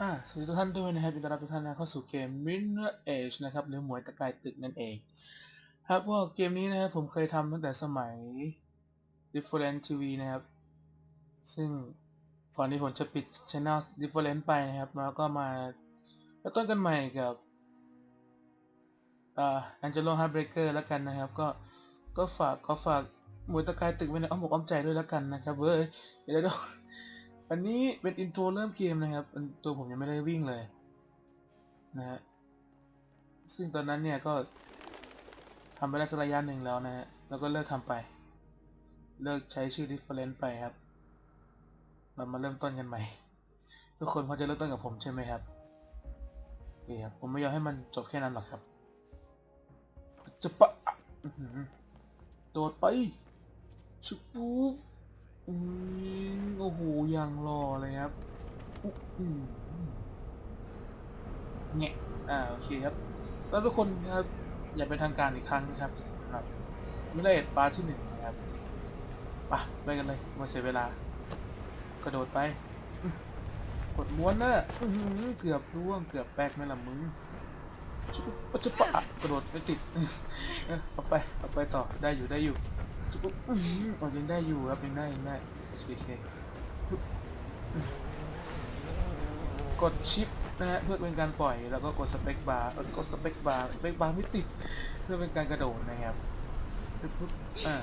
อ่าสวัสดีทุกท่านด้วยนะครับยินดีต้อนรับทุกท่านนะเข้าสู่เกม Mirror Age นะครับหรือหมวยตะกายตึกนั่นเอง ครับพวกเกมนี้นะครับผมเคยทำตั้งแต่สมัย Different TV นะครับ ซึ่งก่อนที่ผมจะปิด Channel Different ไปนะครับ แล้วก็มาเริ่มต้นกันใหม่กับอ่า Angelo Heartbreaker แล้วกันนะครับ ก็ก็ฝากก็ฝากหมวยตะกายตึกไว้ในอ้อมอกอ้อมใจด้วยแล้วกันนะครับเว้ยเดี๋ยวเดี๋ยว อันนี้เป็นอินโทรเริ่มเกมนะครับตัวผมยังไม่ได้วิ่งเลย นะฮะ ซึ่งตอนนั้นเนี่ยก็ทำไปได้สักระยะหนึ่งแล้วนะฮะ แล้วก็เลิกทำไป เลิกใช้ชื่อ different ไปครับ เรามาเริ่มต้นกันใหม่ ทุกคนพอจะเริ่มต้นกับผมใช่ไหมครับโอเคครับ ผมไม่ยอมให้มันจบแค่นั้นหรอกครับ จะปะโดดไปชุบปูฟอืมโอ้โหอย่างหล่อเลยครับเนี่ยอ่าโอเคครับ แล้วทุกคนครับอย่าเป็นทางการอีกครั้งนะครับครับไม่ได้ปาร์ทที่หนึ่งนะครับไปไปกันเลยมาเสียเวลากระโดดไป กดม้วนนะเกือบร่วงเกือบแป๊กไหม่ละมึงชุบปุ๊บปะกระโดดไม่ติดเอาไปเอาไปต่อได้อยู่ได้อยู่ชุบปุ๊บอื้อหือเอายังได้อยู่ครับยังได้ยังได้โอเค กดชิปนะฮะเพื่อเป็นการปล่อยแล้วก็กดสเปคบาร์กดสเปคบาร์สเปคบาร์ไม่ติดเพื่อเป็นการกระโดดนะครับปุ๊บปุ๊บอ่า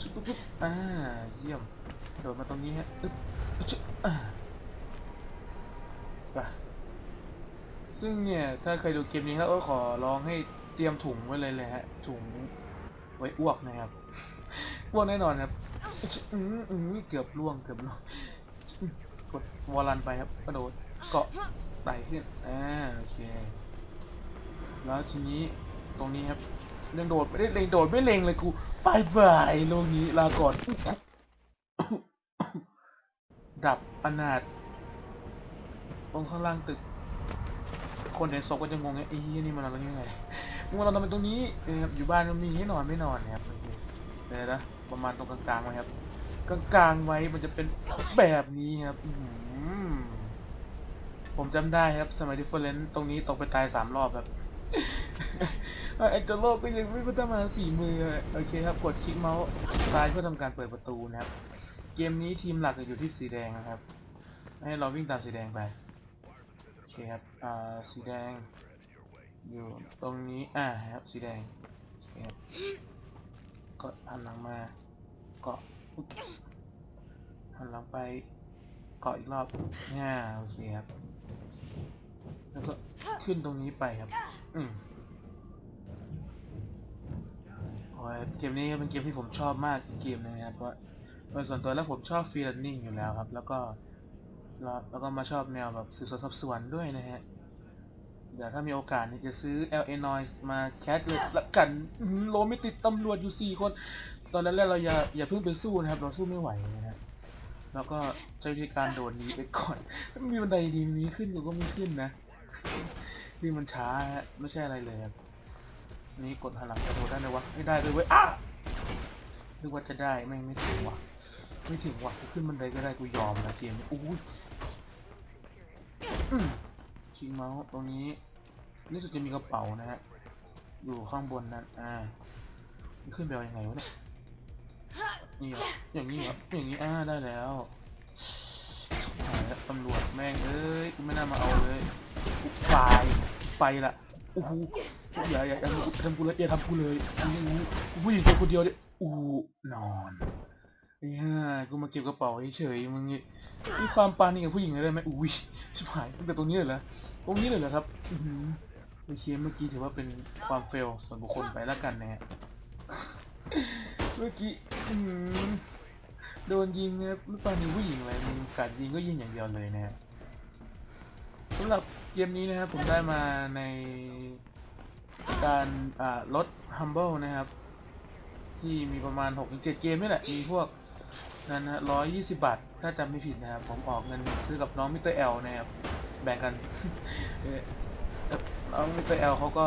ชุบปุ๊บปุ๊บอ่าเยี่ยมโดดมาตรงนี้ฮะอึ๊บชุบอ่าไปซึ่งเนี่ยถ้าเคยดูเกมนี้ครับก็ขอร้องให้เตรียมถุงไว้เลยเลยฮะถุงไว้อ้วกนะครับอ้วกแน่นอนครับ อืมอืมเกือบล่วงเกือบล่วงกดวอลลันไปครับกระโดดเกาะไต่ขึ้นอ่าโอเค แล้วทีนี้ตรงนี้ครับเล่งโดดไม่ได้เล็งโดดไม่เล็งเลยกูบายบายโลกนี้ลาก่อน ดับอนาถตรงข้างล่างตึก คนในศพก็จะงงไงไอ้เหี้ยนี่มันนอนยังไงมึงมานอนทำไมตรงนี้อยู่บ้านก็มีให้นอนไม่นอนนะครับโอเค เดี๋ยวนะประมาณตรงกลางๆไว้ครับ กลางๆไว้มันจะเป็นแบบนี้ครับผมจำได้ครับสมัยดิฟเฟอเรนตรงนี้ตกไปตายสามรอบครับไอ้เจ้าโลกก็ยังไม่พัฒนาฝีมือโอเคครับกดคลิกเมาส์ซ้ายเพื่อทำการเปิดประตูนะครับ เกมนี้ทีมหลักอยู่ที่สีแดงนะครับ ให้เราวิ่งตามสีแดงไปโอเคครับอ่าสีแดงอยู่ตรงนี้อ่าครับสีแดงโอเคครับ ก็หันหลังมา เกาะหันหลังไป เกาะอีกรอบง่าโอเคครับ แล้วก็ขึ้นตรงนี้ไปครับ อืมโอ้ยเกมนี้เป็นเกมที่ผมชอบมากเกมหนึงนะครับเพราะโดยส่วนตัวแล้วผมชอบฟรีแลนนิ่งอยู่แล้วครับ แล้วก็ แล้วแล้วก็มาชอบแนวแบบสืบสวนสอบสวนด้วยนะฮะ เดี๋ยวถ้ามีโอกาสเนี่ยจะซื้อ LA Noise มาแคสเลยละกันโลไม่ติดตำรวจอยู่ 4 คน ตอนนั้นแรกเราอย่าอย่าเพิ่งไปสู้นะครับ เราสู้ไม่ไหวนะฮะแล้วก็ใช้วิธีการโดดหนีไปก่อนถ้ามีบันไดดีมีขึ้นกูก็ไม่ขึ้นนะนี่มันช้าฮะไม่ใช่อะไรเลยครับนี่กดหันหลังกระโดดได้เลยวะไม่ได้เลยเว้ยอ้านึกว่าจะได้ไม่ไม่ถึงว่ะไม่ถึงว่ะกูขึ้นบันไดก็ได้กูยอมนะเกมนี้อู้ย อืมชิงเมาส์ตรงนี้นี่สุดจะมีกระเป๋านะฮะ อยู่ข้างบนนั้นอ่าขึ้นไปเอายังไงวะเนี่ยนี่เหรออย่างนี้เหรออย่างนี้อ่าได้แล้วตำรวจแม่งเอ้ยกูไม่น่ามาเอาเลยกูไปไปละโอ้โหอย่าอย่าอย่าทำกูเลยอย่าทำกูเลยโอ้โหผู้หญิงตัวคนเดียวเนี่ยอู้นอน ไอ้ห่ากูมาเก็บกระเป๋าเฉยๆมึงนี่มีความปานีกับผู้หญิงเลยได้ไหมอุ้ยชิบหายตั้งแต่ตรงนี้เลยเหรอตรงนี้เลยเหรอครับอือหือโอเคเมื่อกี้ถือว่าเป็นความเฟลส่วนบุคคลไปแล้วกันนะฮะเมื่อกี้อื้อหือโดนยิงครับไม่ปานีผู้หญิงอะไรมึงกัดยิงก็ยิงอย่างเดียวเลยนะฮะสำหรับเกมนี้นะครับผมได้มาในการอ่าลด Humble นะครับ ที่มีประมาณ 6-7 เกมนี่แหละ มีพวก นั้นนะร้อยยี่สิบบาท ถ้าจำไม่ผิดนะครับ ผมออกเงินซื้อกับน้องมิสเตอร์เอลนะครับ แบ่งกันเออน้องมิสเตอร์เอลเขาก็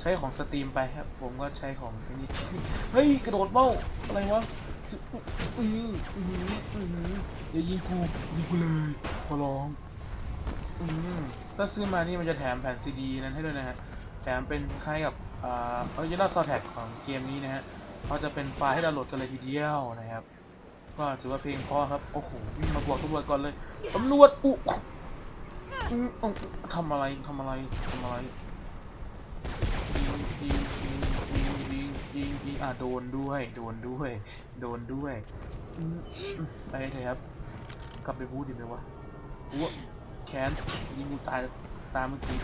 ใช้ของสตรีมไปครับ ผมก็ใช้ของนี้เฮ้ย กระโดดเบ้า อะไรวะอืออืออืออย่ายิงกูยิงกูเลยขอร้องอืมถ้าซื้อมานี่มันจะแถมแผ่นซีดีนั้นให้ด้วยนะฮะ แถมเป็นคล้ายกับอ่าออริจินอลซาวด์แท็กของเกมนี้นะฮะ เขาจะเป็นไฟล์ให้ดาวน์โหลดกันเลยทีเดียวนะครับ ก็ถือว่าเพลงพอครับ โอ้โหวิ่งมาบวกตำรวจก่อนเลยตำรวจอุอืมอืมทำอะไรทำอะไรทำอะไรยิงยิงยิงยิงยิงยิงยิงอะโดนด้วย โดนด้วย โดนด้วยไปเถอะครับ กลับไปพูดดีไหมวะอ้วแค้นยิงกูตายตามเมื่อกี้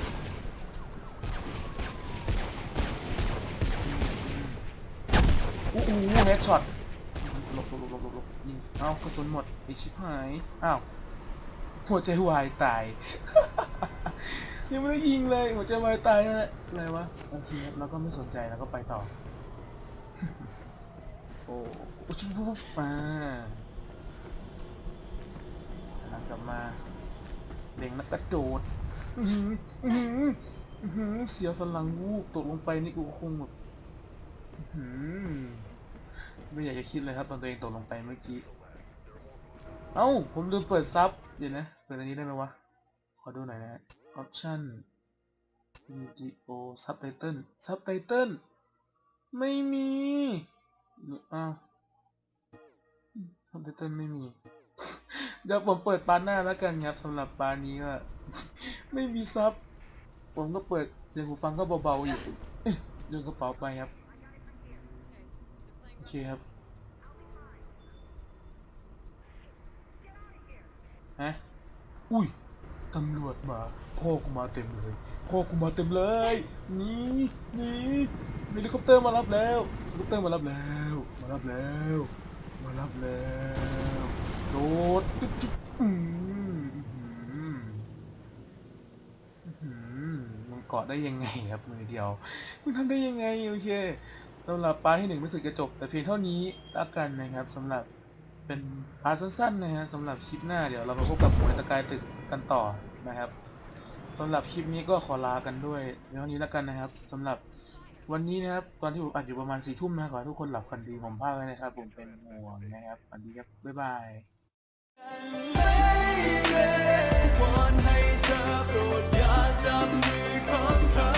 อู้หูเฮดช็อตหลบหลบหลบหลบหลบยิงเอ้ากระสุนหมดไอชิบหายอ้าวหัวใจวายตาย ยังไม่ได้ยิงเลยหัวใจวายตายนั่นแหละอะไรวะโอเคแล้วก็ไม่สนใจแล้วก็ไปต่อ โอ้โอชิบปุ๊บมาหันกลับมาเด้งแล้วกระโดดอืออืออือเสียวสนหลังวูบตกลงไปนี่กูคงแบบอือ ไม่อยากจะคิดเลยครับตอนตัวเองตกลงไปเมื่อกี้ เอ้า ผมลืมเปิดซับเดี๋ยวนะ เปิดอันนี้ได้ไหมวะ ขอดูหน่อยนะฮะ option video subtitle subtitle ไม่มีหรืออ้าว subtitle ไม่มี เดี๋ยวผมเปิดปานหน้าแล้วกันครับสำหรับปานนี้ก็ไม่มีซับ ผมก็เปิดเสียงหูฟังก็เบาๆอยู่เอ๊ะเรื่องกระเป๋าไปครับ เคครับฮะอุ้ยตำรวจมาพ่อกูมาเต็มเลยพ่อกูมาเต็มเลยหนีหนีมีเฮลิคอปเตอร์มารับแล้วเฮลิคอปเตอร์มารับแล้ว มารับแล้ว มารับแล้วโดดจุ๊บจุ๊บอืมอื้อหืออื้อหือมันเกาะได้ยังไงครับมือเดียวมันทำได้ยังไงโอเค สำหรับปาร์ทที่หนึ่งรู้สึกจะจบ แต่เพียงเท่านี้ละกันนะครับสำหรับเป็นพาร์ทสั้นๆนะฮะสำหรับคลิปหน้าเดี๋ยวเรามาพบกับหมวยตะกายตึกกันต่อนะครับสำหรับคลิปนี้ก็ขอลากันด้วยเพียงเท่านี้ละกันนะครับสำหรับวันนี้นะครับตอนที่ผมอัดอยู่ประมาณสี่ทุ่มนะขอให้ทุกคนหลับฝันดีผมภาคไว้นะครับ ผมเป็นห่วงนะครับฝันดีครับบ๊ายบายวอนให้เธอโปรดอย่าจับมือของเขา